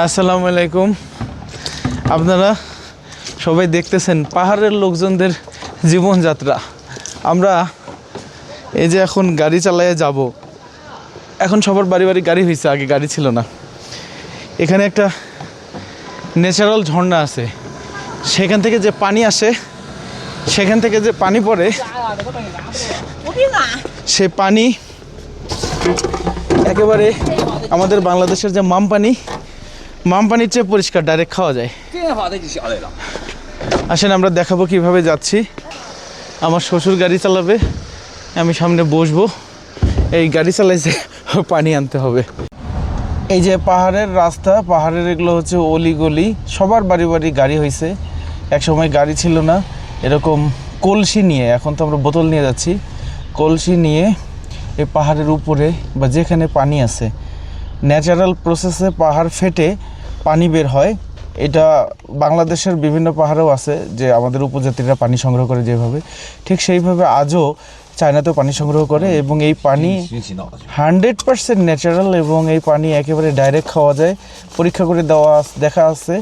আসসালামু আলাইকুম। আপনারা সবাই দেখতেছেন পাহাড়ের লোকজনদের জীবনযাত্রা। আমরা এই যে এখন গাড়ি চালায়ে যাব, এখন সবার বাড়ি বাড়ি গাড়ি হয়েছে আগে গাড়ি ছিল না। এখানে একটা ন্যাচারাল ঝর্ণা আছে। সেখান থেকে যে পানি আসে, সেখান থেকে যে পানি পড়ে, সে পানি একেবারে আমাদের বাংলাদেশের যে মাম পানি মাম পানির চেয়ে পরিষ্কার ডাইরেক্ট খাওয়া যায়। আসেন আমরা দেখাবো কীভাবে যাচ্ছি। আমার শ্বশুর গাড়ি চালাবে আমি সামনে বসবো। এই গাড়ি চালাইছে পানি আনতে হবে। এই যে পাহাড়ের রাস্তা পাহাড়ের এগুলো হচ্ছে অলিগলি। সবার বাড়ি বাড়ি গাড়ি হয়েছে একসময় গাড়ি ছিল না এরকম কলসি নিয়ে এখন তো আমরা বোতল নিয়ে যাচ্ছি। কলসি নিয়ে এই পাহাড়ের উপরে বা যেখানে পানি আছে ন্যাচারাল প্রসেসে পাহাড় ফেটে পানি বের হয়। এটা বাংলাদেশের বিভিন্ন পাহাড়েও আছে যে আমাদের উপজাতিরা পানি সংগ্রহ করে যেভাবে। ঠিক সেইভাবে আজও চায়নাতেও পানি সংগ্রহ করে এবং এই পানি হান্ড্রেড পারসেন্ট ন্যাচারাল এবং এই পানি একেবারে ডাইরেক্ট খাওয়া যায়। পরীক্ষা করে দেওয়া দেখা আছে।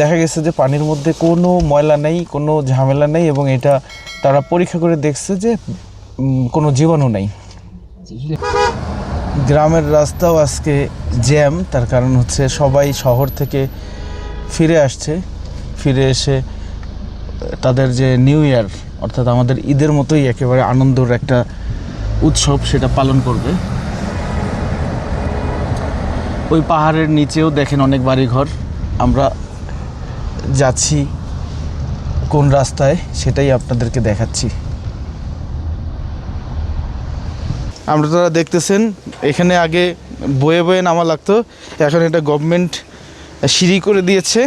দেখা গেছে যে পানির মধ্যে কোনো ময়লা নেই, কোনো ঝামেলা নেই এবং এটা তারা পরীক্ষা করে দেখছে যে কোনো জীবাণু নেই। গ্রামের রাস্তাও আজকে জ্যাম, তার কারণ হচ্ছে সবাই শহর থেকে ফিরে আসছে। ফিরে এসে, তাদের যে নিউ ইয়ার অর্থাৎ আমাদের ঈদের মতোই একেবারে আনন্দর একটা উৎসব সেটা পালন করবে। ওই পাহাড়ের নিচেও দেখেন অনেক বাড়িঘর। আমরা যাচ্ছি কোন রাস্তায়, সেটাই আপনাদেরকে দেখাচ্ছি। আমরা তারা দেখতেছেন, এখানে আগে বয়ে বয়ে নামা লাগতো, এখন এটা গভর্নমেন্ট সিঁড়ি করে দিয়েছে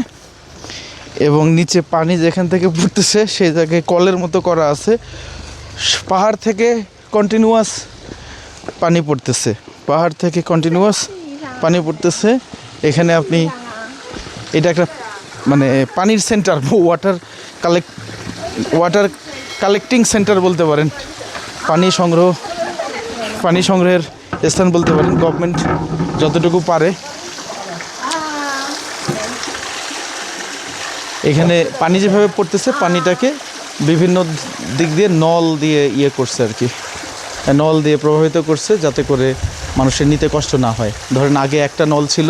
এবং নিচে পানি যেখান থেকে পড়তেছে, সেই জায়গায় কলের মতো করা আছে। পাহাড় থেকে কন্টিনিউয়াস পানি পড়তেছে, পাহাড় থেকে কন্টিনিউয়াস পানি পড়তেছে। এখানে আপনি, এটা একটা মানে পানির centre water collect water collecting centre বলতে পারেন। পানি সংগ্রহ পানি সংগ্রহের স্থান বলতে পারেন গভর্নমেন্ট যতটুকু পারে। এখানে পানি যেভাবে পড়তেছে, পানিটাকে বিভিন্ন দিক দিয়ে নল দিয়ে ইয়ে করছে আর কি। নল দিয়ে প্রভাবিত করছে যাতে করে মানুষের নিতে কষ্ট না হয়। ধরেন আগে একটা নল ছিল,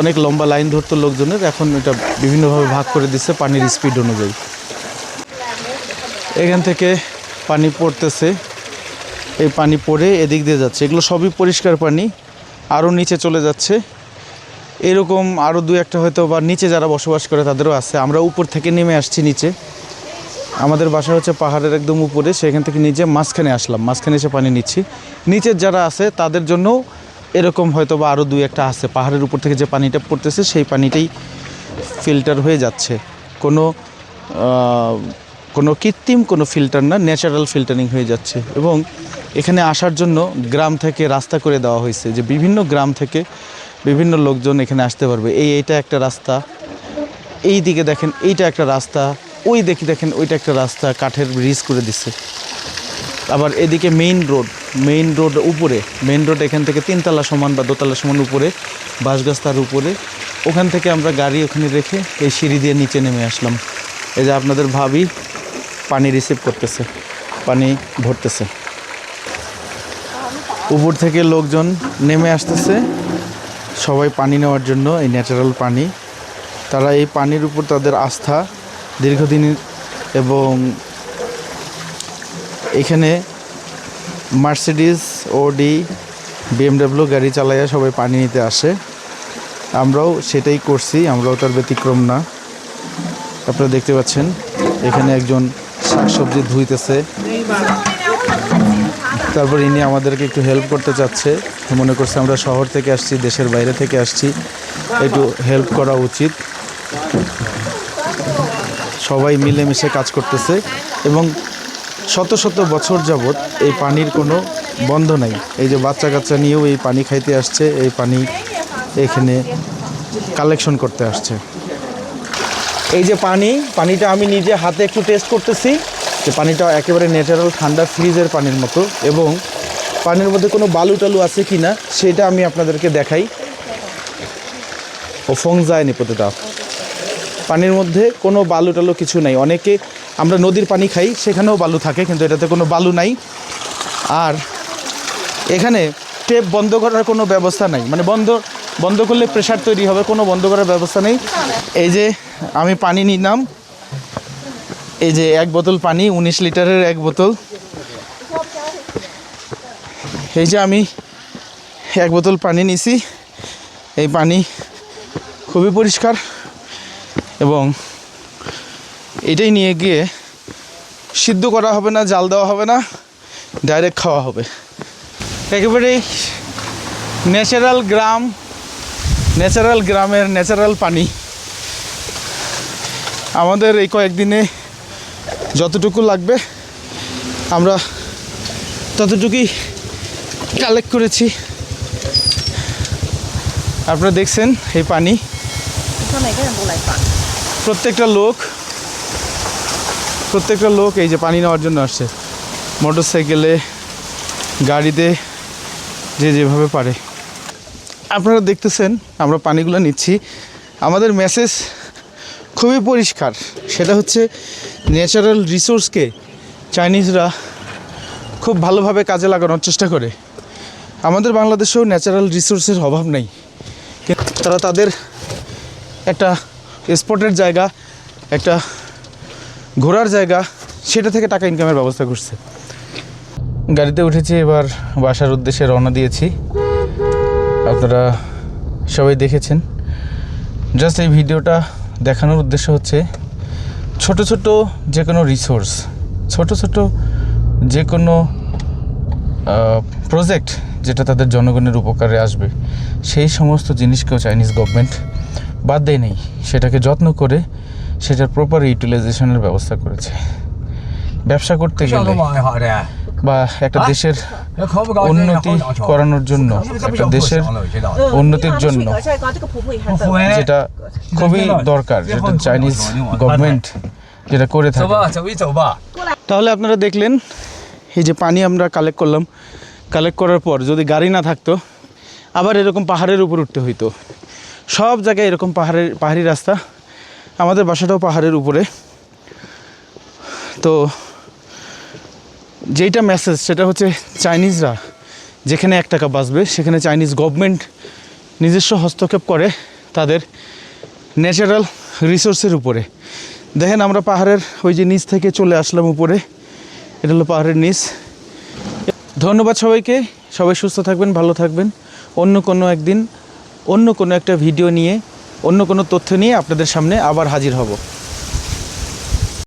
অনেক লম্বা লাইন ধরতো লোকজনের, এখন এটা বিভিন্নভাবে ভাগ করে দিচ্ছে পানির স্পিড অনুযায়ী। এখান থেকে পানি পড়তেছে। এই পানি পড়ে এদিক দিয়ে যাচ্ছে। এগুলো সবই পরিষ্কার পানি, আরও নিচে চলে যাচ্ছে। এরকম আরও দু একটা হয়তো বা নিচে যারা বসবাস করে তাদেরও আছে। আমরা উপর থেকে নেমে আসছি নিচে। আমাদের বাসা হচ্ছে পাহাড়ের একদম উপরে, সেখান থেকে নিচে মাঝখানে আসলাম। মাঝখানে এসে পানি নিচ্ছি। নিচের যারা আছে তাদের জন্য এরকম হয়তো বা আরও দুই একটা আছে। পাহাড়ের উপর থেকে যে পানিটা পড়তেছে, সেই পানিটাই ফিল্টার হয়ে যাচ্ছে। কোনো কোনো কৃত্রিম কোনো ফিল্টার না ন্যাচারাল ফিল্টারিং হয়ে যাচ্ছে। এবং এখানে আসার জন্য গ্রাম থেকে রাস্তা করে দেওয়া হয়েছে যে বিভিন্ন গ্রাম থেকে বিভিন্ন লোকজন এখানে আসতে পারবে। এই এইটা একটা রাস্তা, এই দিকে দেখেন এইটা একটা রাস্তা, ওই দেখি দেখেন ওইটা একটা রাস্তা, কাঠের ব্রিজ করে দিচ্ছে আবার এদিকে মেইন রোড মেইন রোড উপরে মেইন রোড এখান থেকে তিনতলা সমান বা দোতলা সমান উপরে, বাঁশগাছ তার উপরে। ওখান থেকে আমরা গাড়ি ওখানে রেখে এই সিঁড়ি দিয়ে নিচে নেমে আসলাম। এই যে আপনাদের ভাবি পানি রিসিভ করতেছে, পানি ভরতেছে উপর থেকে লোকজন নেমে আসতেছে, সবাই পানি নেওয়ার জন্য এই ন্যাচারাল পানি। তারা এই পানির উপর তাদের আস্থা দীর্ঘদিনের এবং এখানে মার্সিডিস ওডি বিএমডাব্লিউ গাড়ি চালাইয়া সবাই পানি নিতে আসে। আমরাও সেটাই করছি, আমরাও তার ব্যতিক্রম না। আপনারা দেখতে পাচ্ছেন, এখানে একজন শাকসবজি ধুইতেছে। তারপর ইনি আমাদেরকে একটু হেল্প করতে চাচ্ছে। মনে করছে আমরা শহর থেকে আসছি, দেশের বাইরে থেকে আসছি। একটু হেল্প করা উচিত। সবাই মিলেমিশে কাজ করতেছে এবং শত শত বছর যাবৎ এই পানির কোনো বন্ধ নাই। এই যে বাচ্চা কাচ্চা নিয়েও এই পানি খাইতে আসছে, এই পানি এখানে কালেকশন করতে আসছে। এই যে পানি, পানিটা আমি নিজে হাতে একটু টেস্ট করতেছি যে পানিটা একেবারে ন্যাচারাল ঠান্ডা ফ্রিজের পানির মতো এবং পানির মধ্যে কোনো বালু টালু আছে কি না সেটা আমি আপনাদেরকে দেখাই। ও ফং যায়নি প্রতিটা। পানির মধ্যে কোনো বালু টালু কিছু নাই। অনেকে আমরা নদীর পানি খাই, সেখানেও বালু থাকে, কিন্তু এটাতে কোনো বালু নাই। আর এখানে টেপ বন্ধ করার কোনো ব্যবস্থা নাই। মানে বন্ধ বন্ধ করলে প্রেশার তৈরি হবে, কোনো বন্ধ করার ব্যবস্থা নেই। এই যে আমি পানি নিলাম, এই যে এক বোতল পানি, উনিশ লিটারের এক বোতল। এই যে আমি এক বোতল পানি নিছি, এই পানি খুবই পরিষ্কার এবং এটাই নিয়ে গিয়ে সিদ্ধ করা হবে না, জাল দেওয়া হবে না ডাইরেক্ট খাওয়া হবে। একেবারেই ন্যাচারাল গ্রাম ন্যাচারাল গ্রামের ন্যাচারাল পানি। আমাদের এই কয়েকদিনে যতটুকু লাগবে, আমরা ততটুকুই কালেক্ট করেছি। আপনারা দেখছেন এই পানি। প্রত্যেকটা লোক প্রত্যেকটা লোক এই যে পানি নেওয়ার জন্য আসছে। মোটর সাইকেলে গাড়িতে, যে যেভাবে পারে। আপনারা দেখতেছেন, আমরা পানিগুলো নিচ্ছি। আমাদের মেসেজ খুবই পরিষ্কার। সেটা হচ্ছে ন্যাচারাল রিসোর্সকে চাইনিজরা খুব ভালোভাবে কাজে লাগানোর চেষ্টা করে। আমাদের বাংলাদেশেও ন্যাচারাল রিসোর্সের অভাব নেই। তারা তাদের একটা স্পটের জায়গা, একটা ঘোরার জায়গা, সেটা থেকে টাকা ইনকামের ব্যবস্থা করছে। গাড়িতে উঠেছি, এবার বাসার উদ্দেশ্যে রওনা দিয়েছি। আপনারা সবাই দেখেছেন। জাস্ট এই ভিডিওটা দেখানোর উদ্দেশ্য হচ্ছে ছোট ছোট যে কোনো রিসোর্স ছোট ছোট যে কোনো প্রজেক্ট যেটা তাদের জনগণের উপকারে আসবে, সেই সমস্ত জিনিসকেও চাইনিজ গভর্নমেন্ট বাদ দেয় নেই। সেটাকে যত্ন করে সেটার প্রপার ইউটিলাইজেশনের ব্যবস্থা করেছে। ব্যবসা করতে গেলে বা একটা দেশের উন্নতি করানোর জন্য একটা দেশের উন্নতির জন্য যেটা খুবই দরকার যেটা চাইনিজ গভর্নমেন্ট যেটা করে থাকে তাহলে আপনারা দেখলেন এই যে পানি আমরা কালেক্ট করলাম কালেক্ট করার পর যদি গাড়ি না থাকতো আবার এরকম পাহাড়ের উপর উঠতে হইতো সব জায়গায় এরকম পাহাড়ের পাহাড়ি রাস্তা আমাদের বাসাটাও পাহাড়ের উপরে তো যেইটা মেসেজ সেটা হচ্ছে চাইনিজরা যেখানে এক টাকা বাঁচবে, সেখানে চাইনিজ গভর্নমেন্ট নিজস্ব হস্তক্ষেপ করে তাদের ন্যাচারাল রিসোর্সের উপরে। দেখেন আমরা পাহাড়ের ওই যে নিচ থেকে চলে আসলাম উপরে, এটা হলো পাহাড়ের নিচ। ধন্যবাদ সবাইকে, সবাই সুস্থ থাকবেন, ভালো থাকবেন। অন্য কোনো একদিন, অন্য কোনো একটা ভিডিও নিয়ে, অন্য কোনো তথ্য নিয়ে আপনাদের সামনে আবার হাজির হব।